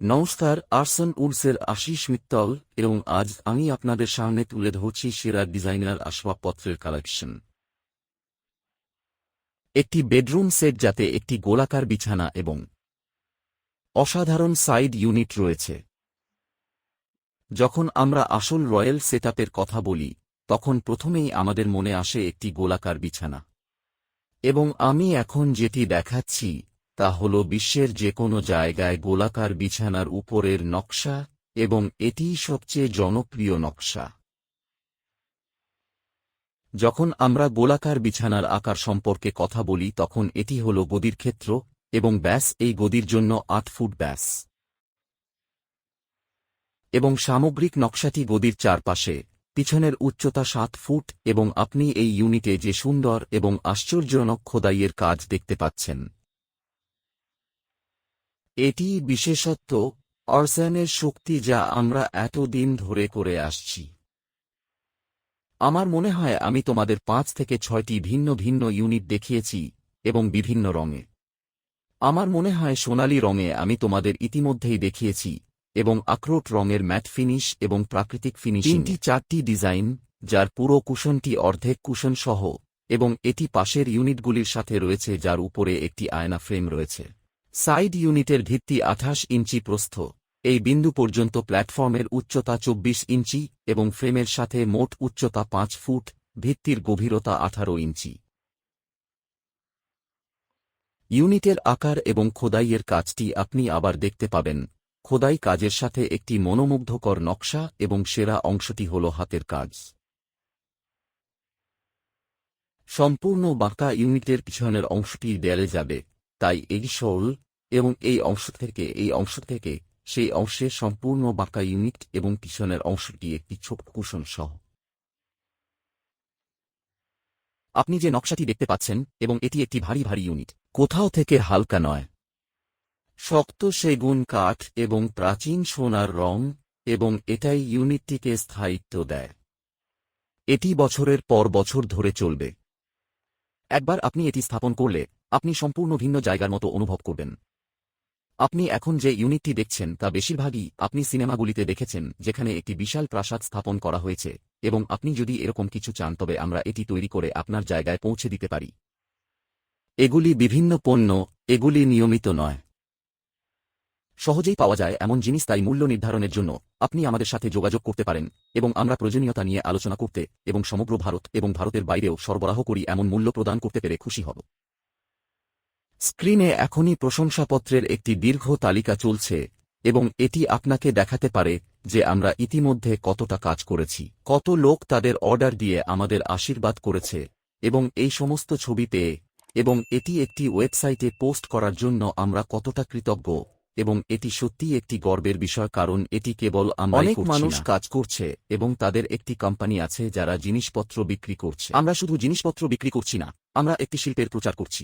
নমস্কার, আর্সন উডসের আশিস মিত্তল এবং আজ আমি আপনাদের সামনে তুলে ধরছি সেরা ডিজাইনার আসবাবপত্রের কালেকশন। একটি বেডরুম সেট যাতে একটি গোলাকার বিছানা এবং অসাধারণ সাইড ইউনিট রয়েছে। যখন আমরা আসল রয়্যাল সেটআপের কথা বলি, তখন প্রথমেই আমাদের মনে আসে একটি গোলাকার বিছানা। এবং আমি এখন যেটি দেখাচ্ছি তা হল বিশ্বের যে কোনো জায়গায় গোলাকার বিছানার উপরের নকশা এবং এটিই সবচেয়ে জনপ্রিয় নকশা। যখন আমরা গোলাকার বিছানার আকার সম্পর্কে কথা বলি, তখন এটি হল গদির ক্ষেত্র এবং ব্যাস, এই গদির জন্য আট ফুট ব্যাস। এবং সামগ্রিক নকশাটি গদির চারপাশে, পিছনের উচ্চতা সাত ফুট এবং আপনি এই ইউনিটে যে সুন্দর এবং আশ্চর্যজনক খোদাইয়ের কাজ দেখতে পাচ্ছেন। এটি বিশেষত্ব অরসানের শক্তি যা আমরা এতদিন ধরে করে আসছি। আমার মনে হয় আমি তোমাদের পাঁচ থেকে ছয়টি ভিন্ন ভিন্ন ইউনিট দেখিয়েছি এবং বিভিন্ন রঙে। আমার মনে হয় সোনালী রঙে আমি তোমাদের ইতিমধ্যেই দেখিয়েছি এবং আখরোট রঙের ম্যাট ফিনিশ এবং প্রাকৃতিক ফিনিশ। তিনটি চারটি ডিজাইন, যার পুরো কুশনটি অর্ধেক কুশন সহ, এবং এটি পাশের ইউনিটগুলির সাথে রয়েছে যার উপরে একটি আয়না ফ্রেম রয়েছে। সাইড ইউনিটের ভিত্তি আঠাশ ইঞ্চি প্রস্থ। এই বিন্দু পর্যন্ত প্ল্যাটফর্মের উচ্চতা চব্বিশ ইঞ্চি এবং ফ্রেমের সাথে মোট উচ্চতা পাঁচ ফুট, ভিত্তির গভীরতা আঠারো ইঞ্চি। ইউনিটের আকার এবং খোদাইয়ের কাজটি আপনি আবার দেখতে পাবেন। খোদাই কাজের সাথে একটি মনোমুগ্ধকর নকশা এবং সেরা অংশটি হল হাতের কাজ। সম্পূর্ণ বাঁকা ইউনিটের পিছনের অংশটি দেয়ালে যাবে, তাই এই শোল এবং এই অংশ থেকে, এই অংশ থেকে সেই অংশের সম্পূর্ণ বাঁকা ইউনিট এবং পিছনের অংশটি একটি ছোট কুশন সহ। আপনি যে নকশাটি দেখতে পাচ্ছেন এবং এটি একটি ভারী ভারী ইউনিট, কোথাও থেকে হালকা নয়। শক্ত সেগুন কাঠ এবং প্রাচীন সোনার রং এবং এটাই ইউনিটটিকে স্থায়িত্ব দেয়। এটি বছরের পর বছর ধরে চলবে। একবার আপনি এটি স্থাপন করলে আপনি সম্পূর্ণ ভিন্ন জায়গার মতো অনুভব করবেন। আপনি এখন যে ইউনিটটি দেখছেন তা বেশিরভাগই আপনি সিনেমাগুলিতে দেখেছেন, যেখানে একটি বিশাল প্রাসাদ স্থাপন করা হয়েছে, এবং আপনি যদি এরকম কিছু চান, তবে আমরা এটি তৈরি করে আপনার জায়গায় পৌঁছে দিতে পারি। এগুলি বিভিন্ন পণ্য, এগুলি নিয়মিত নয়। সহজেই পাওয়া যায় এমন জিনিস তাই মূল্য নির্ধারণের জন্য আপনি আমাদের সাথে যোগাযোগ করতে পারেন, এবং আমরা প্রয়োজনীয়তা নিয়ে আলোচনা করতে এবং সমগ্র ভারত এবং ভারতের বাইরেও সরবরাহ করি এমন মূল্য প্রদান করতে পেরে খুশি হব। স্ক্রিনে এখনই প্রশংসাপত্রের একটি দীর্ঘ তালিকা চলছে এবং এটি আপনাকে দেখাতে পারে যে আমরা ইতিমধ্যে কতটা কাজ করেছি। কত লোক তাদের অর্ডার দিয়ে আমাদের আশীর্বাদ করেছে এবং এই সমস্ত ছবি পেয়ে এবং এটি একটি ওয়েবসাইটে পোস্ট করার জন্য আমরা কতটা কৃতজ্ঞ এবং এটি সত্যিই একটি গর্বের বিষয় কারণ এটি কেবল অনেক মানুষ কাজ করছে এবং তাদের একটি কোম্পানি আছে যারা জিনিসপত্র বিক্রি করছে। আমরা শুধু জিনিসপত্র বিক্রি করছি না আমরা একটি শিল্পের প্রচার করছি।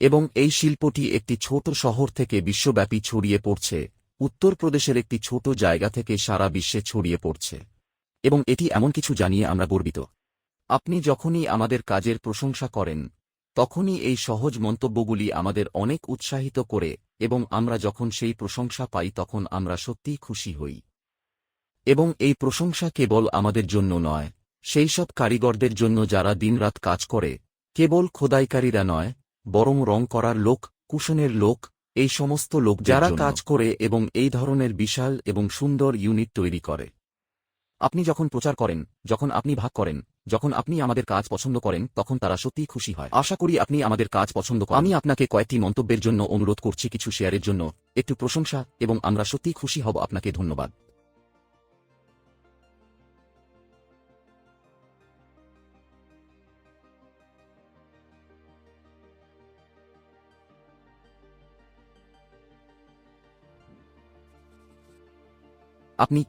এবং এই শিল্পটি একটি ছোট শহর থেকে বিশ্বব্যাপী ছড়িয়ে পড়ছে, উত্তরপ্রদেশের একটি ছোট জায়গা থেকে সারা বিশ্বে ছড়িয়ে পড়ছে। এবং এটি এমন কিছু জানিয়ে আমরা গর্বিত। আপনি যখনই আমাদের কাজের প্রশংসা করেন, তখনই এই সহজ মন্তব্যগুলি আমাদের অনেক উৎসাহিত করে এবং আমরা যখন সেই প্রশংসা পাই তখন আমরা সত্যিই খুশি হই। এবং এই প্রশংসা কেবল আমাদের জন্য নয়, সেই সব কারিগরদের জন্য যারা দিনরাত কাজ করে, কেবল খোদাইকারীরা নয় বরং রং করার লোক কুশনের লোক এই সমস্ত লোক যারা কাজ করে এবং এই ধরনের বিশাল এবং সুন্দর ইউনিট তৈরি করে। আপনি যখন প্রচার করেন যখন আপনি ভাগ করেন যখন আপনি আমাদের কাজ পছন্দ করেন তখন তারা সত্যিই খুশি হয়। আশা করি আপনি আমাদের কাজ পছন্দ করেন। আমি আপনাকে কয়েকটি মন্তব্যের জন্য অনুরোধ করছি কিছু শেয়ারের জন্য। একটু প্রশংসা এবং আমরা সত্যিই খুশি হব। আপনাকে ধন্যবাদ। আপনি